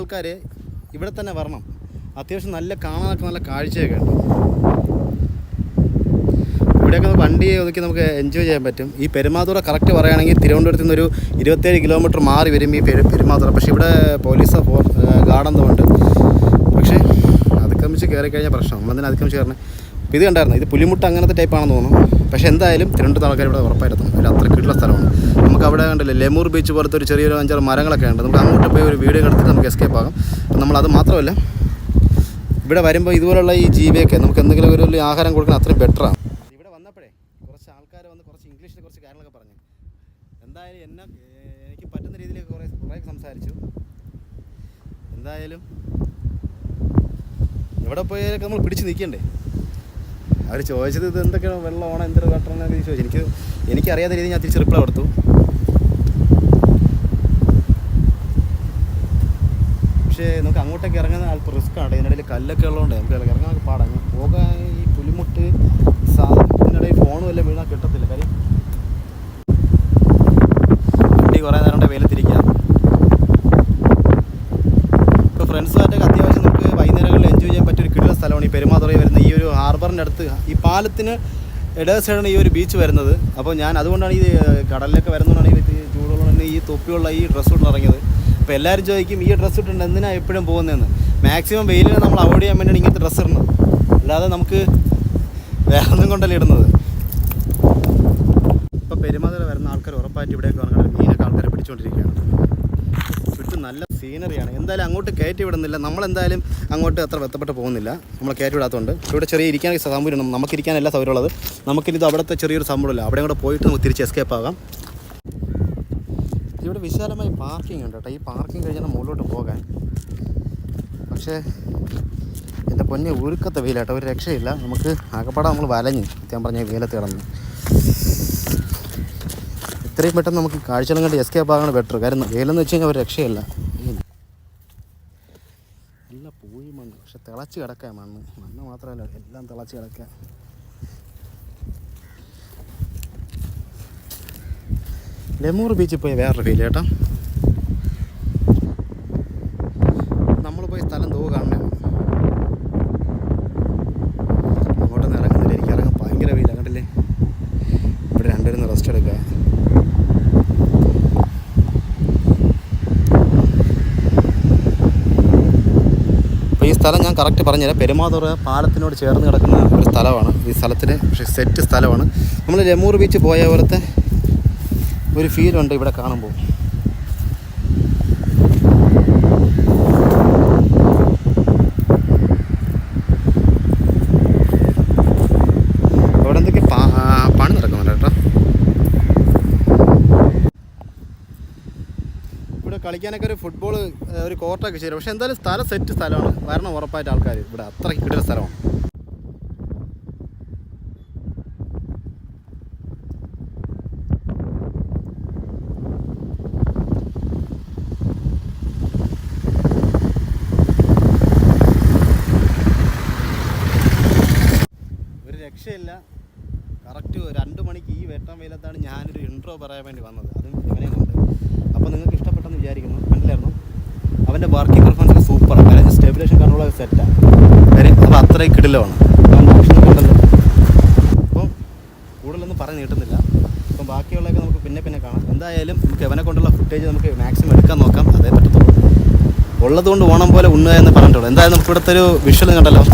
ആൾക്കാർ ഇവിടെ തന്നെ വരണം. അത്യാവശ്യം നല്ല കാണാനൊക്കെ നല്ല കാഴ്ചയൊക്കെ ഉണ്ട്. ഇവിടെയൊക്കെ വണ്ടി ഒതുക്കി നമുക്ക് എൻജോയ് ചെയ്യാൻ പറ്റും. ഈ പെരുമാതുറ കറക്റ്റ് പറയുകയാണെങ്കിൽ തിരുവനന്തപുരത്ത് നിന്ന് ഒരു ഇരുപത്തേഴ് കിലോമീറ്റർ മാറി വരും ഈ പെരു പെരുമാതുറ പക്ഷേ ഇവിടെ പോലീസ് ഫോർ ഗാർഡ് ഉണ്ട്. പക്ഷേ അതിക്രമിച്ച് കയറി കഴിഞ്ഞാൽ പ്രശ്നം. നമ്മളെന്തിനാ അതിക്രമിച്ച് കയറണേ ഇത് കണ്ടായിരുന്നു? ഇത് പുലിമുട്ട് അങ്ങനത്തെ ടൈപ്പാണെന്ന് തോന്നുന്നു. പക്ഷേ എന്തായാലും തിരുവനന്തപുരത്ത് ആൾക്കാർ ഇവിടെ ഉറപ്പായിട്ടും ഒരു അത്ര കിട്ടുള്ള സ്ഥലമാണ്. നമുക്ക് അവിടെ കണ്ടില്ലേ ലെമൂർ ബീച്ച് പോലത്തെ ഒരു ചെറിയൊരു അഞ്ചാറ് മരങ്ങളൊക്കെ ഉണ്ട്. നമുക്ക് അങ്ങോട്ട് പോയി ഒരു വീഡിയോ എടുത്തിട്ട് നമുക്ക് എസ്കേപ്പ് ആകാം. നമ്മളത് മാത്രമല്ല ഇവിടെ വരുമ്പോൾ ഇതുപോലുള്ള ഈ ജീവിയൊക്കെ നമുക്ക് എന്തെങ്കിലും ഒരു ആഹാരം കൊടുക്കണം അത്രയും ബെറ്ററാണ് ഇവിടെ വന്നപ്പോഴേ കുറച്ച് ആൾക്കാർ വന്ന് കുറച്ച് ഇംഗ്ലീഷിൽ കുറച്ച് കാര്യങ്ങളൊക്കെ പറഞ്ഞു. എന്തായാലും എന്നെ എനിക്ക് പറ്റുന്ന രീതിയിൽ കുറേ കുറേ സംസാരിച്ചു. എന്തായാലും ഇവിടെ പോയാലൊക്കെ നമ്മൾ പിടിച്ച് നിൽക്കണ്ടേ? അവർ ചോദിച്ചത് ഇത് എന്തൊക്കെയാണ്? വെള്ളമാണോ എന്തൊരു കട്ടണമെന്നൊക്കെ ചോദിച്ചു. എനിക്ക് എനിക്കറിയാത്ത രീതിയിൽ ഞാൻ തിരിച്ച് റിപ്ലൈ കൊടുത്തു. പക്ഷേ നമുക്ക് അങ്ങോട്ടേക്ക് ഇറങ്ങുന്ന അല്പം റിസ്ക് ആണ്. ഇതിനിടയിൽ കല്ലൊക്കെ ഉള്ളതുകൊണ്ട് നമുക്ക് ഇറങ്ങാൻ പാടാണ് പോകാൻ ഈ പുലിമുട്ട് സാധനത്തിനിടയിൽ ഫോണും എല്ലാം വീണാൽ കിട്ടത്തില്ല. കാര്യം വണ്ടി കുറേ നേരം വെയിലത്തിരിക്കാം. ഇപ്പോൾ ഫ്രണ്ട്സുമായിട്ടൊക്കെ അത്യാവശ്യം നമുക്ക് വൈകുന്നേരങ്ങളിൽ എൻജോയ് ചെയ്യാൻ പറ്റിയ ഒരു കിട്ടുന്ന സ്ഥലമാണ് ഈ പെരുമാതുറയിൽ വരുന്ന ഈ ഒരു ഹാർബറിന്റെ അടുത്ത് ഈ പാലത്തിന് ഇടേ സൈഡാണ് ഈ ഒരു ബീച്ച് വരുന്നത്. അപ്പോൾ ഞാൻ അതുകൊണ്ടാണ് ഈ കടലിലൊക്കെ വരുന്നതുകൊണ്ടാണ് ഈ ചൂടുള്ള ഈ തൊപ്പിയുള്ള ഈ ഡ്രസ്സ് ഇട്ട് ഇറങ്ങിയത്. അപ്പോൾ എല്ലാവരും ചോദിക്കും ഈ ഡ്രസ്സ് ഇട്ടുണ്ട് എന്തിനാണ് എപ്പോഴും പോകുന്നതെന്ന്? മാക്സിമം വെയിലിനെ നമ്മൾ അവോയ്ഡ് ചെയ്യാൻ വേണ്ടിയാണ് ഇങ്ങനത്തെ ഡ്രസ്സ് ഇടുന്നത്. അല്ലാതെ നമുക്ക് വേറെ ഒന്നും കൊണ്ടല്ല ഇടുന്നത്. ഇപ്പോൾ പെരുമാതിര വരുന്ന ആൾക്കാർ ഉറപ്പായിട്ട് ഇവിടെയൊക്കെ വന്നിട്ട് മീനൊക്കെ ആൾക്കാരെ പിടിച്ചുകൊണ്ടിരിക്കുകയാണ്. ചുറ്റും നല്ല സീനറിയാണ് എന്തായാലും അങ്ങോട്ട് കയറ്റി വിടുന്നില്ല. നമ്മളെന്തായാലും അങ്ങോട്ട് അത്ര ബന്ധപ്പെട്ട് പോകുന്നില്ല. നമ്മൾ കയറ്റി വിടാത്തതുകൊണ്ട്. ഇവിടെ ചെറിയ ഇരിക്കാൻ സൗകര്യം നമുക്ക് ഇരിക്കാനല്ല സൗകര്യമുള്ളത്. നമുക്കിത് അവിടുത്തെ ചെറിയൊരു സംഭവമില്ല അവിടെ കൂടെ പോയിട്ട് നമുക്ക് തിരിച്ച് എസ്കേപ്പ് ആകാം. ഇവിടെ വിശാലമായി പാർക്കിംഗ് ഉണ്ട് കേട്ടോ. ഈ പാർക്കിംഗ് കഴിഞ്ഞാൽ മുകളിലോട്ട് പോകാൻ. പക്ഷേ എന്റെ പൊന്നെ ഉരുക്കത്തെ വെയിലാട്ടോ ഒരു രക്ഷയില്ല. നമുക്ക് ആകപ്പാടെ നമ്മൾ വലഞ്ഞു. ഞാൻ പറഞ്ഞ വെയിലത്ത് കിടന്ന്. ഇത്രയും പെട്ടെന്ന് നമുക്ക് കാഴ്ചകളും കണ്ട് എസ്കേപ്പ് ആകാണ് ബെറ്റർ കാരണം വെയിലെന്ന് വെച്ച് കഴിഞ്ഞാൽ ഒരു രക്ഷയില്ല വെയിൽ. നല്ല പൂഴി മണ്ണ് പക്ഷെ തിളച്ച് കിടക്കുക മണ്ണ് മണ്ണ് മാത്രമല്ല എല്ലാം തിളച്ച് കിടക്കുക ലെമൂർ ബീച്ചിൽ പോയി വേറൊരു ഫീൽ കേട്ടോ നമ്മൾ പോയി സ്ഥലം തോ കാണണേ അങ്ങോട്ടൊന്നും ഇറങ്ങുന്നില്ല എനിക്ക് ഇറങ്ങാൻ ഭയങ്കര വെയിലാണ് കണ്ടില്ലേ ഇവിടെ രണ്ടുപേരും റെസ്റ്റ് എടുക്കുക അപ്പോൾ ഈ സ്ഥലം ഞാൻ കറക്റ്റ് പറഞ്ഞുതരാം. പെരുമാതുറ പാലത്തിനോട് ചേർന്ന് കിടക്കുന്ന ഒരു സ്ഥലമാണ്. ഈ സ്ഥലത്തിന് പക്ഷേ സെറ്റ് സ്ഥലമാണ്. നമ്മൾ ലെമൂർ ബീച്ച് പോയ പോലത്തെ ഒരു ഫീലുണ്ട് ഇവിടെ കാണുമ്പോൾ. കളിക്കാനൊക്കെ ഒരു ഫുട്ബോൾ ഒരു കോർട്ടൊക്കെ ശരി പക്ഷെ എന്തായാലും സ്ഥലം സെറ്റ് സ്ഥലമാണ്. വരണം ഉറപ്പായിട്ട് ആൾക്കാർ. ഇവിടെ അത്രയ്ക്ക് കിട്ടുന്ന സ്ഥലമാണ്. രക്ഷയില്ല. കറക്റ്റ് രണ്ട് മണിക്ക് ഈ വെട്ടം വെയിലത്താണ് ഞാനൊരു ഇൻട്രോ പറയാൻ വേണ്ടി വന്നത്. അതും ഇവനെ കൊണ്ട്. അപ്പോൾ നിങ്ങൾക്ക് ഇഷ്ടപ്പെട്ടെന്ന് വിചാരിക്കുന്നു. കണ്ടില്ലായിരുന്നു. അവന്റെ വർക്കിംഗ് പെർഫോമൻസ് സൂപ്പറാണ് കാര്യം സ്റ്റെബിലേഷൻ കണ്ടുള്ള സെറ്റാണ് കാര്യം അപ്പോൾ അത്രയും കിടിലമാണ്. ഉണ്ടല്ലോ അപ്പോൾ കൂടുതലൊന്നും പറഞ്ഞ് കിട്ടുന്നില്ല അപ്പം ബാക്കിയുള്ളതൊക്കെ നമുക്ക് പിന്നെ പിന്നെ കാണാം. എന്തായാലും നമുക്ക് എവനെ കൊണ്ടുള്ള ഫുട്ടേജ് നമുക്ക് മാക്സിമം എടുക്കാൻ നോക്കാം. അതേ പറ്റത്തുള്ളൂ. ഉള്ളതുകൊണ്ട് ഓണം പോലെ ഉണ്ണുക എന്ന് പറഞ്ഞിട്ടുള്ളൂ. എന്തായാലും നമുക്ക് ഇവിടുത്തെ ഒരു വിഷ്വൽ കണ്ടല്ലോ.